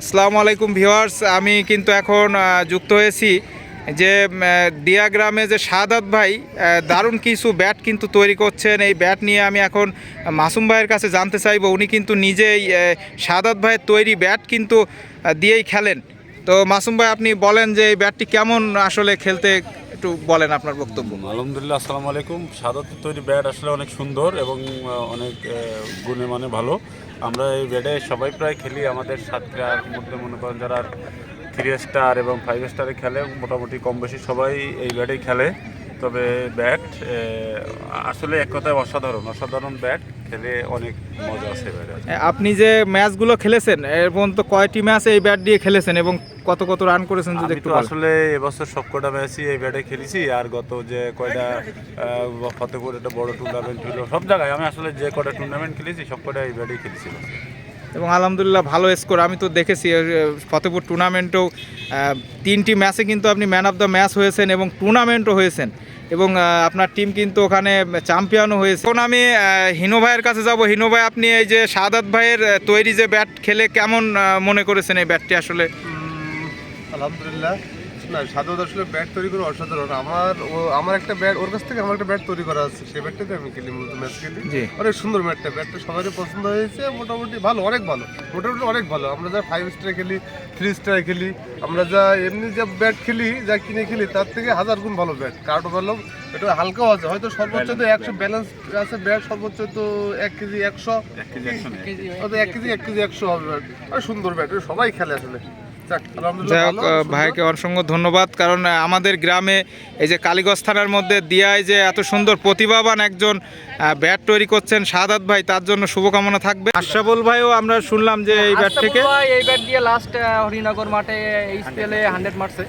আসসালামু আলাইকুম ভিওয়ার্স আমি কিন্তু এখন যুক্ত হয়েছি যে দিয়া গ্রামে যে সাদাত ভাই দারুণ কিছু ব্যাট কিন্তু তৈরি করছেন। এই ব্যাট নিয়ে আমি এখন মাসুম ভাইয়ের কাছে জানতে চাইব। উনি কিন্তু নিজেই সাদাত ভাইয়ের তৈরি ব্যাট কিন্তু দিয়েই খেলেন। তো মাসুম ভাই, আপনি বলেন যে এই ব্যাটটি কেমন আসলে খেলতে একটু বলেন আপনার বক্তব্য। আলহামদুলিল্লাহ, আসসালামু আলাইকুম। সাদাতের তৈরি ব্যাট আসলে অনেক সুন্দর এবং অনেক গুণে মানে ভালো। আমরা এই ব্যাটে সবাই প্রায় খেলি, আমাদের সাতটার মধ্যে মনে করেন যারা থ্রি স্টার এবং ফাইভ স্টারে খেলে, মোটামুটি কম বেশি সবাই এই ব্যাটেই খেলে। তবে ব্যাট আসলে এক কথায় অসাধারণ অসাধারণ ব্যাট খেলে অনেক মজা আছে আপনি যে ম্যাচগুলো খেলেছেন, এর পর্যন্ত কয়টি ম্যাচ এই ব্যাট দিয়ে খেলেছেন এবং কত কত রান করেছেন যদি একটু আসলে এবছর সবকটা ম্যাচই এই ব্যাটে খেলেছি আর গত যে কয়টা ফতেপুর একটা বড় টুর্নামেন্ট ছিল সব জায়গায় আমি আসলে যে কটা টুর্নামেন্ট খেলেছি সবকটা এই ব্যাটেই খেলেছি। এবং আলহামদুলিল্লাহ ভালো স্কোর আমি তো দেখেছি ফতেপুর টুর্নামেন্টেও তিনটি ম্যাচে কিন্তু আপনি ম্যান অফ দ্য ম্যাচ হয়েছেন এবং টুর্নামেন্টও হয়েছেন। এবং আপনার টিম কিন্তু ওখানে চ্যাম্পিয়নও হয়েছে। এখন আমি হিনো ভাইয়ের কাছে যাব। হিনো ভাই আপনি এই যে সাদাত ভাইয়ের তৈরি যে ব্যাট খেলে কেমন মনে করেছেন এই ব্যাটটি আসলে? আলহামদুলিল্লাহ। না সাধু আসলে ব্যাট তৈরি করে অসাধারণ। আমার ও আমার একটা ব্যাট ওর কাছ থেকে আমার একটা ব্যাট তৈরি করা আছে। সেই ব্যাটটাতে আমি খেলি মূলত ম্যাচ খেলি। অনেক সুন্দর ব্যাটটা। ব্যাটটা সবারই পছন্দ হয়েছে মোটামুটি ভালো অনেক ভালো। মোটামুটি অনেক ভালো। আমরা যা ফাইভ স্টার খেলি থ্রি স্টার খেলি আমরা যা এমনি যা ব্যাট খেলি যা কিনে খেলি তার থেকে হাজার গুণ ভালো ব্যাট। কার্ডও ভালো এটা হালকাও আছে হয়তো সর্বোচ্চ তো একশো ব্যালেন্স আছে ব্যাট সর্বোচ্চ তো এক কেজি একশো। হয়তো এক কেজি এক কেজি একশো হবে ব্যাট। আর সুন্দর ব্যাট সবাই খেলে আসলে। যাই হোক। ভাইকে অসংখ্য ধন্যবাদ কারণ আমাদের গ্রামে এই যে কালীগঞ্জ থানার মধ্যে দিয়ায় যে এত সুন্দর প্রতিভাবান একজন ব্যাট তৈরি করছেন সাদাত ভাই তার জন্য শুভকামনা থাকবে। আশরাফুল ভাইও আমরা শুনলাম যে এই ব্যাট থেকে। এই ব্যাট দিয়ে লাস্ট হরিনগর মাঠে এই হান্ড্রেড মারছে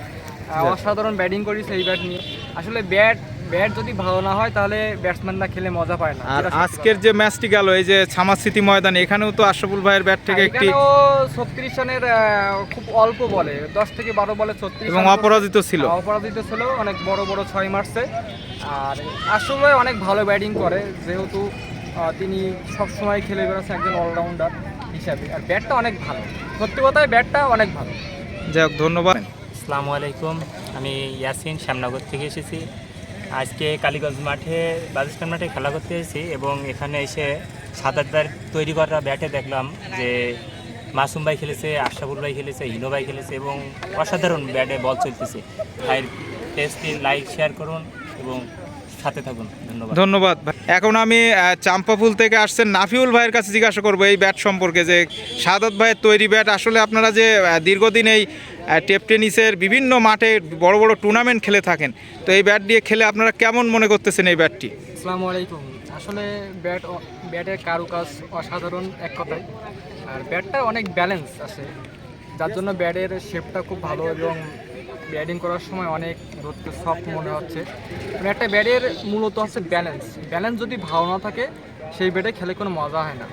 অসাধারণ ব্যাটিং করেছে এই ব্যাট নিয়ে। আসলে ব্যাট ব্যাট যদি ভালো না হয় তাহলে ব্যাটসম্যানরা খেলে মজা পায় না। আর আজকের যে ম্যাচটি গেল এই যে স্মৃতি ময়দানে এখানেও তো আশরাফুল ভাইয়ের ব্যাট থেকে একটি এখানেও ছত্রিশ রানের খুব অল্প বলে। দশ থেকে বারো বলে ছত্রিশ এবং অপরাজিত ছিল। অপরাজিত ছিল অনেক বড় বড় ছয় মারছে। আর আশরাফুল ভাই অনেক ভালো ব্যাটিং করে যেহেতু তিনি সবসময় খেলে বেড়াচ্ছেন একজন অলরাউন্ডার হিসাবে। আর ব্যাটটা অনেক ভালো। সত্যি কথায় ব্যাটটা অনেক ভালো। যাই হোক ধন্যবাদ। আসসালামু আলাইকুম। আমি ইয়াসিন, শ্যামনগর থেকে এসেছি। আজকে কালীগঞ্জ মাঠে বাজিস্তান মাঠে খেলা করতে এসেছি এবং এখানে এসে সাত আটবার তৈরি করা ব্যাটে দেখলাম যে মাসুম ভাই খেলেছে, আশরাফুল ভাই খেলেছে, হিনো ভাই খেলেছে এবং অসাধারণ ব্যাটে বল চলতেছে। ভাইয়ের টেস্টটি লাইক শেয়ার করুন এবং সাথে থাকুন ধন্যবাদ। ধন্যবাদ। এখন আমি চাম্পাফুল থেকে আসছেন নাফিউল ভাইয়ের কাছে জিজ্ঞাসা করব এই ব্যাট সম্পর্কে যে সাদাত ভাইয়ের তৈরি ব্যাট আসলে আপনারা যে দীর্ঘদিন এই টেপ টেনিসের বিভিন্ন মাঠে বড় বড় টুর্নামেন্ট খেলে থাকেন তো এই ব্যাট দিয়ে খেলে আপনারা কেমন মনে করতেছেন এই ব্যাটটি আসসালামু আলাইকুম। আসলে ব্যাট ব্যাটের কারুকাজ অসাধারণ এক কথায়। আর ব্যাটটা অনেক ব্যালেন্স আছে। যার জন্য ব্যাটের শেপটা খুব ভালো এবং ব্যাটিং করার সময় অনেক ধরতে সফট মনে হচ্ছে। মানে একটা ব্যাটের মূলত হচ্ছে ব্যালেন্স ব্যালেন্স যদি ভালো না থাকে, সেই ব্যাটে খেলে কোনো মজা হয় না।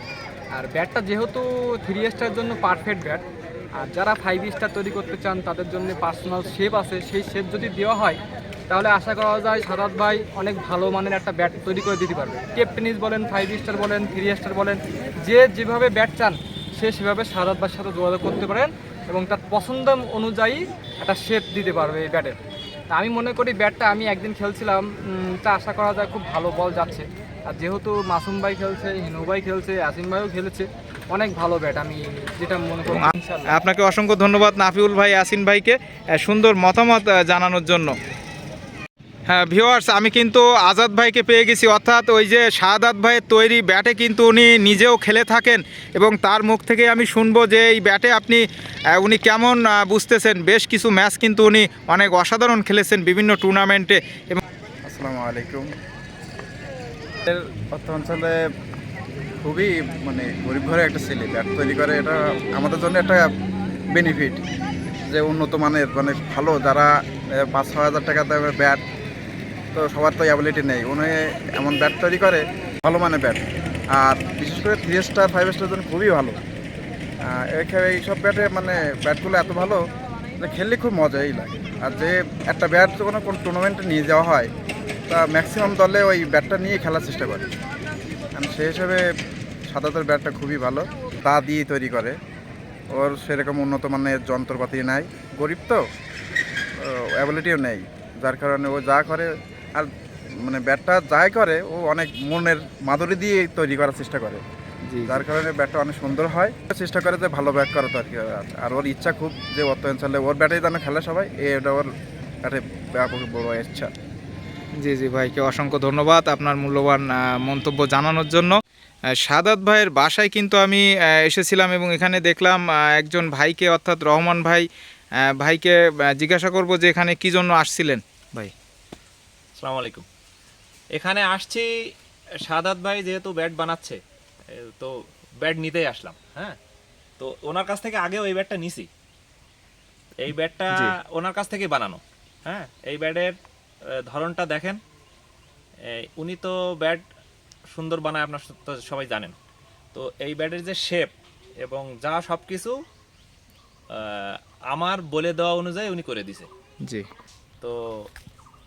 আর ব্যাটটা যেহেতু থ্রি স্টার জন্য পারফেক্ট ব্যাট আর যারা ফাইভ স্টার তৈরি করতে চান, তাদের জন্য পার্সোনাল শেপ আছে। সেই শেপ যদি দেওয়া হয়, তাহলে আশা করা যায় সাদাত ভাই অনেক ভালো মানের একটা ব্যাট তৈরি করে দিতে পারবে। টেপ টেনিস বলেন ফাইভ স্টার বলেন থ্রি স্টার বলেন, যে যেভাবে ব্যাট চান, সে সেভাবে সাদাত ভাইয়ের সাথে যোগাযোগ করতে পারেন। এবং তার পছন্দ অনুযায়ী একটা শেপ দিতে পারবে এই ব্যাটের তা আমি মনে করি ব্যাটটা আমি একদিন খেলছিলাম তা আশা করা যায় খুব ভালো বল যাচ্ছে। আর যেহেতু মাসুম ভাই খেলছে হিনু ভাই খেলছে আসিম ভাইও খেলেছে অনেক ভালো ব্যাট আমি যেটা মনে করি আপনাকে অসংখ্য ধন্যবাদ নাফিউল ভাই আসিন ভাইকে সুন্দর মতামত জানানোর জন্য। ভিওয়ার্স আমি কিন্তু আজাদ ভাইকে পেয়ে গেছি। অর্থাৎ ওই যে শাহাদাত ভাইয়ের তৈরি ব্যাটে কিন্তু উনি নিজেও খেলে থাকেন এবং তার মুখ থেকে আমি শুনব যে এই ব্যাটে আপনি উনি কেমন বুঝতেছেন। বেশ কিছু ম্যাচ কিন্তু উনি অনেক অসাধারণ খেলেছেন বিভিন্ন টুর্নামেন্টে এবং আসসালামু আলাইকুম। অঞ্চলে খুবই মানে গরিব ঘরে একটা ছেলে। ব্যাট তৈরি করে, এটা আমাদের জন্য একটা বেনিফিট যে উন্নত মানের মানে ভালো যারা পাঁচ ছ হাজার টাকা দামের ব্যাট তো সবার তো অ্যাবিলিটি নেই। উনি এমন ব্যাট তৈরি করে, ভালো মানের ব্যাট আর বিশেষ করে থ্রি স্টার ফাইভ স্টার জন্য খুবই ভালো। এখানে এইসব ব্যাটে মানে ব্যাটগুলো এত ভালো যে খেললে খুব মজাই লাগে। আর যে একটা ব্যাট যখন কোনো টুর্নামেন্টে নিয়ে যাওয়া হয়, তা ম্যাক্সিমাম দলে ওই ব্যাটটা নিয়ে খেলার চেষ্টা করে। কারণ সেই হিসেবে সাদাতের ব্যাটটা খুবই ভালো। তা দিয়ে তৈরি করে। ওর সেরকম উন্নত মানের যন্ত্রপাতি নাই। গরিব তো অ্যাবিলিটিও নেই। যার কারণে ও যা করে আর মানে ব্যাটটা যাই করে ও অনেক মনের মাধুরী দিয়ে তৈরি করার চেষ্টা করে। জি যার কারণে ব্যাটটা অনেক সুন্দর হয়। চেষ্টা করে যে ভালো ব্যাট করা তো আর কি আর ওর ইচ্ছা খুব যে অত অঞ্চলে ওর ব্যাটেই যেন খেলে সবাই এটা ওর ব্যাটে ব্যাপক বড় ইচ্ছা। জি জি ভাইকে অসংখ্য ধন্যবাদ আপনার মূল্যবান মন্তব্য জানানোর জন্য। সাদাত ভাইয়ের বাসায় কিন্তু আমি এসেছিলাম এবং এখানে দেখলাম একজন ভাইকে অর্থাৎ রহমান ভাই ভাইকে জিজ্ঞাসা করব যে এখানে কি জন্য আসছিলেন ভাই? আসসালামু আলাইকুম এখানে আসছি সাদাত ভাই যেহেতু ব্যাট বানাচ্ছে তো ব্যাট নিতেই আসলাম হ্যাঁ? তো ওনার কাছ থেকে আগেও এই ব্যাটটা নিছি। এই ব্যাটটা ওনার কাছ থেকে বানানো হ্যাঁ? এই ব্যাটের ধরনটা দেখেন। উনি তো ব্যাট সুন্দর বানায় আপনার তো সবাই জানেন। তো এই ব্যাটের যে শেপ এবং যা সব কিছু আমার বলে দেওয়া অনুযায়ী উনি করে দিছে। জি। তো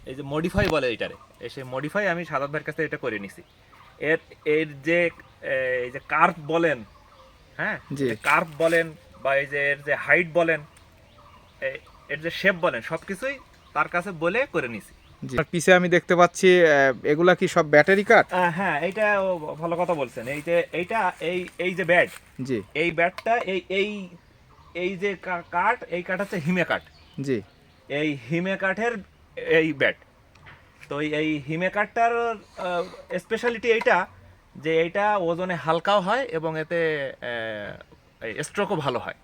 এই যে মডিফাই বলে এটারে। এই সেই মডিফাই আমি সাদাত ভাইয়ের কাছে এটা করে নিছি। এর এর যে এই যে কার্ভ বলেন হ্যাঁ? জি। কার্ভ বলেন বা এই যে এর যে হাইট বলেন এর যে শেপ বলেন সব কিছুই তার কাছে বলে করে নিছি। জি। আর পিছে আমি দেখতে পাচ্ছি এগুলা কি সব ব্যাটারি কাট হ্যাঁ এইটা ভালো কথা বলছেন। এই যে এইটা এই এই যে ব্যাট জি। এই ব্যাটটা এই এই এই যে কাঠ এই কাঠ হচ্ছে হিমে কাঠ জি। এই হিমে কাঠের এই ব্যাট তো এই- হিমেকারটার স্পেশালিটি এইটা যে এইটা ওজনে হালকাও হয় এবং এতে স্ট্রোকও ভালো হয়।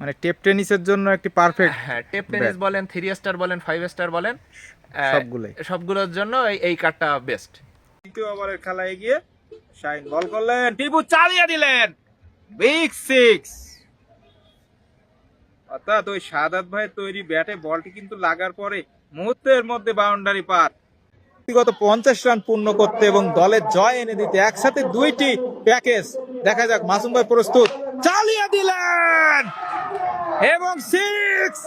মানে টেপ টেনিসের জন্য একটি পারফেক্ট হ্যাঁ টেপ টেনিস বলেন থ্রি স্টার বলেন ফাইভ স্টার বলেন সবগুলোই। সবগুলোর জন্য এই এই কাঠটা বেস্ট দ্বিতীয় ওভারের খেলায় গিয়ে শাইন বল করলেন টিপু চালিয়ে দিলেন বিগ সিক্স অর্থাৎ ওই সাদাত ভাইয়ের তৈরি ব্যাটে বলটি কিন্তু লাগার পরে মুহূর্তের মধ্যে বাউন্ডারি পার। ব্যক্তিগত পঞ্চাশ রান পূর্ণ করতে এবং দলের জয় এনে দিতে একসাথে দুইটি প্যাকেজ। দেখা যাক, মাসুম ভাই প্রস্তুত। চালিয়ে দিলেন! এবং সিক্স